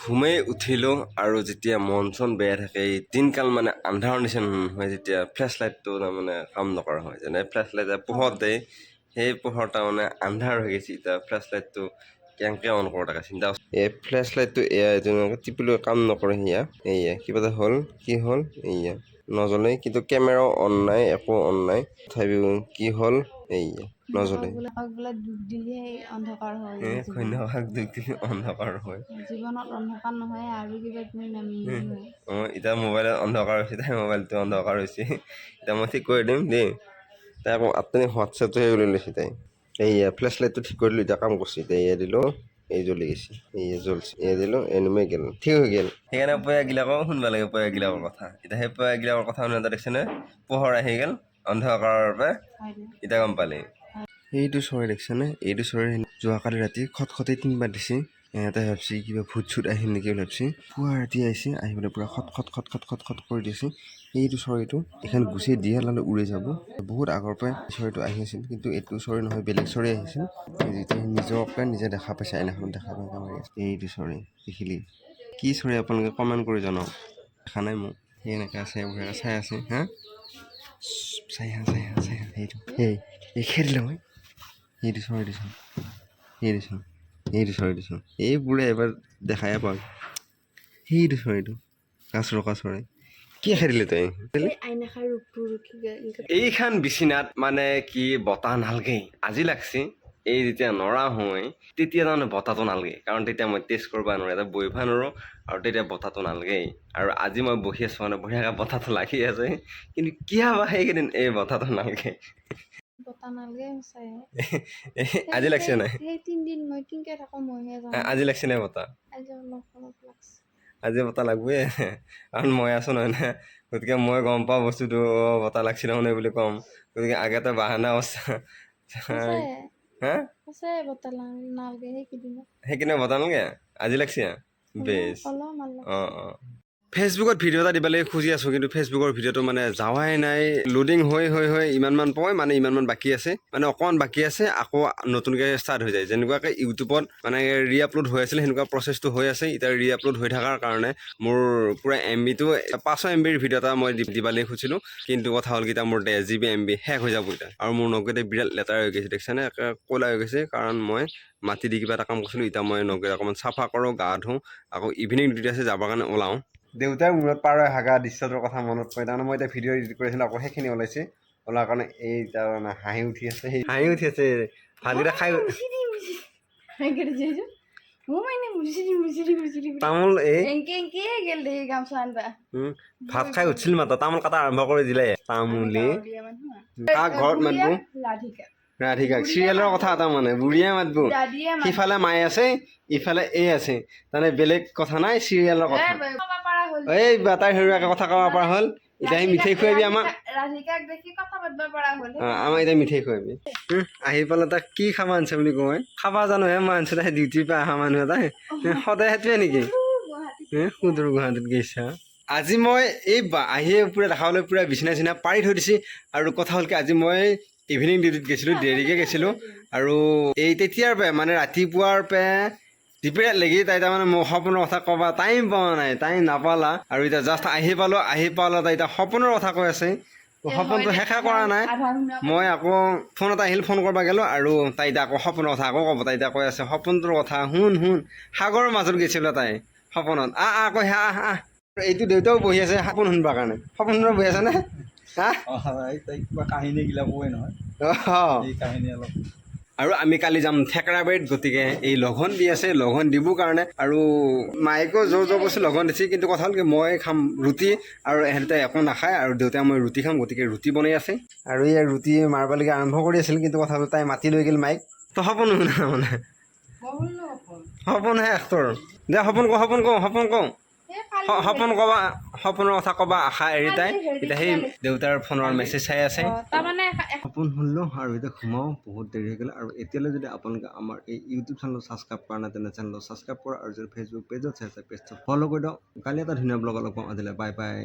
ঘুমেই উঠিলোঁ আৰু যেতিয়া মন চন বেয়া থাকে, এই দিনকাল মানে আন্ধাৰৰ নিচিনা হয়, যেতিয়া ফ্লেছ লাইটটো তাৰমানে কাম নকৰা হয়। যেনে ফ্লেছ লাইট পোহৰ দিয়ে সেই পোহৰ তাৰমানে আন্ধাৰ হৈ গৈছে, এতিয়া ফ্লেছ লাইটটো কেনেকৈ অন কৰোঁ তাকে চিন্তা এই ফ্লেছ লাইটটো এয়া এইটো এনেকৈ টিপিলেও কাম নকৰে সেয়া। এয়া কিবা এটা হ'ল, কি হ'ল? এয়া নজ্বলে কিন্তু কেমেৰাও অন নাই, একো অন নাই। তথাপিও কি হ'ল? এয়া নজ্বলে বোলে দুখ দিলেহে অন্ধকাৰ হয় এই সন্ধ্যাভাগ দুই তিনি অন্ধকাৰ হয়। জীৱনত অন্ধকাৰ নহয় আৰু কিবা কিবি নামি হয় অঁ এতিয়া মোবাইলত অন্ধকাৰ হৈছে তাই মোবাইলটো অন্ধকাৰ হৈছে। এতিয়া মই ঠিক কৰি দিম দেই। তাই আকৌ আপুনি হোৱাটছএপটো সেই লৈ লৈছে তাই। এইয়া ফ্লেছ লাইটটো ঠিক কৰি দিলোঁ এতিয়া কাম কৰিছে। এতিয়া এয়া দিলোঁ এই জ্বলি গৈছে। এয়া জ্বলছে এয়া দিলোঁ এনুমে গেল। ঠিক হৈ গ'ল। সেইকাৰণে পয়াগিলাকো শুনিব লাগে পয়াগিলাকৰ কথা। এতিয়া সেই পয়াগিলাকৰ কথা শুনি এটা দেখিছেনে? পোহৰ আহি গ'ল অন্ধকাৰৰ পৰা। এতিয়া গম পালি। এইটো চৰাই দেখিছেনে এইটো চৰাই যোৱাকালি ৰাতি খটখটে তিনিবাৰ দিছে। এটাই ভাবছি কিবা ভূত চুত আহিল নেকি বুলি ভাবছি। পুৱা ৰাতি আহিছে, আহি পেলাই পূৰা খট খট খট খট খট খট কৰি দিছে। এইটো চৰাইটো এইখন গুচি দিয়ে লালে উৰি যাব। বহুত আগৰ পৰাই চৰাইটো আহি আছিল, কিন্তু এইটো চৰাই নহয়, বেলেগ চৰাই আহিছিল। যেতিয়া নিজকে নিজে দেখা পাইছে, আইনাখনত দেখা পাই কাম মাৰি আছে এইটো চৰাই দেখিলি? কি চৰাই আপোনালোকে কমেণ্ট কৰি জনাওক। দেখা নাই মোক। সেই এনেকৈ আছে চাই আছে, হা? চাই হা চাই হা চাই হা সেইটো সেই খেদিলে মই এইটো চৰাই দিছোঁ এইটো চাওঁ এইটো চৰাই দিছোঁ এইবোৰে এবাৰ দেখাই পাওঁ সেইটো চৰাইটো কাচৰকা চৰাই কি খেদিলে তই? আইনাখাৰ ৰূপটো ৰখি এইখান বিচনাত মানে কি বতাহ নালগে আজি লাগছি এই যেতিয়া নৰা হয় তেতিয়া তাৰমানে বতাহটো নালগে। কাৰণ তেতিয়া মই টেষ্ট কৰিব নোৱাৰোঁ এটা বহিব নোৱাৰোঁ আৰু তেতিয়া বতাহটো নালগেই। আৰু আজি মই বহি আছোঁ মানে বঢ়িয়াকৈ বতাহটো লাগি আছে। কিন্তু কিয় বা সেইকেইদিন এই বতাহটো নালগে। বতা নালাগে চাই আজি লাগছে নাই। সেই তিনদিন মই কিনকে থাকো মইহে যাওঁ। আজি লাগছে নাই বতাহ আজি অলপ অলপ লাগছে। আজি বতাহ লাগবই কাৰণ মই আছোঁ নহয় না। গতিকে মই গম পাওঁ বস্তুটো বতাহ লাগছিলে মানে বুলি ক'ম। গতিকে আগতে বাহানা অৱস্থা। বতা সেইখিনি বতাহ নালাগে আজি লাগছে বেছ। অঁ অঁ। ফেচবুকত ভিডিঅ' এটা দিবলৈ খুজি আছোঁ, কিন্তু ফেচবুকৰ ভিডিঅ'টো মানে যাৱাই নাই। লোডিং হৈ হৈ হৈ ইমানমান পয় মানে ইমানমান বাকী আছে। মানে অকণমান বাকী আছে, আকৌ নতুনকৈ ষ্টাৰ্ট হৈ যায়। যেনেকুৱাকৈ ইউটিউবত মানে ৰি আপলোড হৈ আছিল, সেনেকুৱা প্ৰচেছটো হৈ আছে। এতিয়া ৰি আপলোড হৈ থকাৰ কাৰণে মোৰ পূৰা এম বিটো পাঁচশো এম বিৰ ভিডিঅ' এটা মই দিবলৈ খুজিছিলোঁ কিন্তু কথা হ'ল কেইটা মোৰ ডেৰ জি বি এম বি শেষ হৈ যাব এতিয়া। আৰু মোৰ নগদে বিৰাট লেতেৰা হৈ গৈছে, দেখিছেনে? ক'লা হৈ গৈছে, কাৰণ মই মাটি দি কিবা এটা কাম কৰিছিলোঁ। এতিয়া মই নগদ অকণমান চাফা কৰোঁ, গা ধুওঁ, আকৌ ইভিনিং ডিউটি আছে, যাবৰ কাৰণে ওলাওঁ। দেউতাৰ মূৰত পাৰ হাগা দৃশ্যটোৰ কথা মনত পৰে। তাৰমানে মই এতিয়া ভিডিঅ' এডিট কৰিছিলোঁ, আকৌ সেইখিনি ওলাইছে। ওলোৱাৰ কাৰণে এই তাৰমানে হাঁহি উঠি আছে, সেই হাঁহি উঠি আছে। ভাতকেইটা খাই তামোল ভাত খাই উঠিছিল মাত্ৰ। তামোল কাটা আৰম্ভ কৰি দিলে। তামোলি কাক ঘৰত মাতবো? ৰাধিকা ৰাধিকাক চিৰিয়েলৰ কথা এটা মানে বুঢ়ীয়ে মাতবো। সিফালে মায়ে আছে, ইফালে এই আছে। তাৰমানে বেলেগ কথা নাই, চিৰিয়েলৰ কথা। এই বাটাই হেৰুৱাকে কথা ক'ব পৰা হ'ল। এতিয়া সি মিঠাই খুৱাবি আমাক। আমাক এতিয়া মিঠাই খুৱাবি। আহি পেলাই তাক কি খাব আনিছে বুলি কওঁ খাবা জানো হে মই আনিছোঁ তাই ডিউটিৰ পৰা অহা মানুহ এটাই হে, সদায় সেইটোৱে নেকি? সুদূৰ গুৱাহাটীত গৈছা। আজি মই এই আহিয়ে পূৰা দেখাবলৈ পূৰা বিচনা চিনা পাৰি থৈ দিছে। আৰু কথা হ'ল কি আজি মই ইভিনিং ডিউটিত গৈছিলোঁ দেৰিকৈ গৈছিলোঁ। আৰু এই তেতিয়াৰ পৰাই মানে ৰাতিপুৱাৰ পৰা দুপৰীয়াত লাগি তাই তাৰমানে মোৰ সপোনৰ কথা ক'বা টাইম পোৱা নাই টাইম নাপালা। আৰু এতিয়া জাষ্ট আহি পালোঁ আহি পালোঁ তাই এতিয়া সপোনৰ কথা কৈ আছে। সপোনটো শেষে কৰা নাই। মই আকৌ ফোন এটা আহিল ফোন কৰিব গ'লোঁ আৰু তাই এতিয়া আকৌ সপোনৰ কথা আকৌ ক'ব তাই এতিয়া কৈ আছে সপোনটোৰ কথা শুন শুন। সাগৰৰ মাজত গৈছিলে তাই সপোনত। আহ আহ কৈ আহ আহ আহ। এইটো দেউতাও বহি আছে সপোন শুনিবৰ কাৰণে। সপোন শুনিব বহি আছেনে? হা? তাই কিবা কাহিনীগিলা কয় নহয়। কাহিনী অলপ। আৰু আমি কালি যাম থেকেৰাবাৰীত গতিকে এই লঘন দি আছে লঘন দিবৰ কাৰণে। আৰু মায়েকো জোৰ জোৰ বস্তু লঘন দিছে কিন্তু কথা হ'ল কি মই খাম ৰুটি আৰু এহেঁতে একো নাখায় আৰু দেউতাই মই ৰুটি খাম গতিকে ৰুটি বনাই আছে। আৰু ইয়াৰ ৰুটি মাৰিবলৈকে আৰম্ভ কৰি আছিল কিন্তু কথা হ'ল তাই মাতি লৈ গ'ল মাইক তো সপোন শুনা মানে। সপোনহে এক্টৰ দে সপোন কওঁ সপোন কওঁ সপোন কওঁ সপোন ক'বা সপোনৰ কথা ক'বা আশা এৰি তাই। এতিয়া সেই দেউতাৰ ফোনৰ মেছেজ চাই আছে। সপোন শুনিলোঁ আৰু এতিয়া ঘুমাওঁ বহুত দেৰি হৈ গ'ল। আৰু এতিয়ালৈ যদি আপোনালোকে আমাৰ এই ইউটিউব চেনেলত ছাবস্ক্ৰাইব কৰা নাই তেনে চেনেলত ছাবস্ক্ৰাইব কৰা আৰু যদি ফেচবুক পেজত চাই আছে পেজটো ফ'ল' কৰি দিয়ক। কালি এটা ধুনীয়া ব্লগ লগ পাম আজিলৈ। Bye bye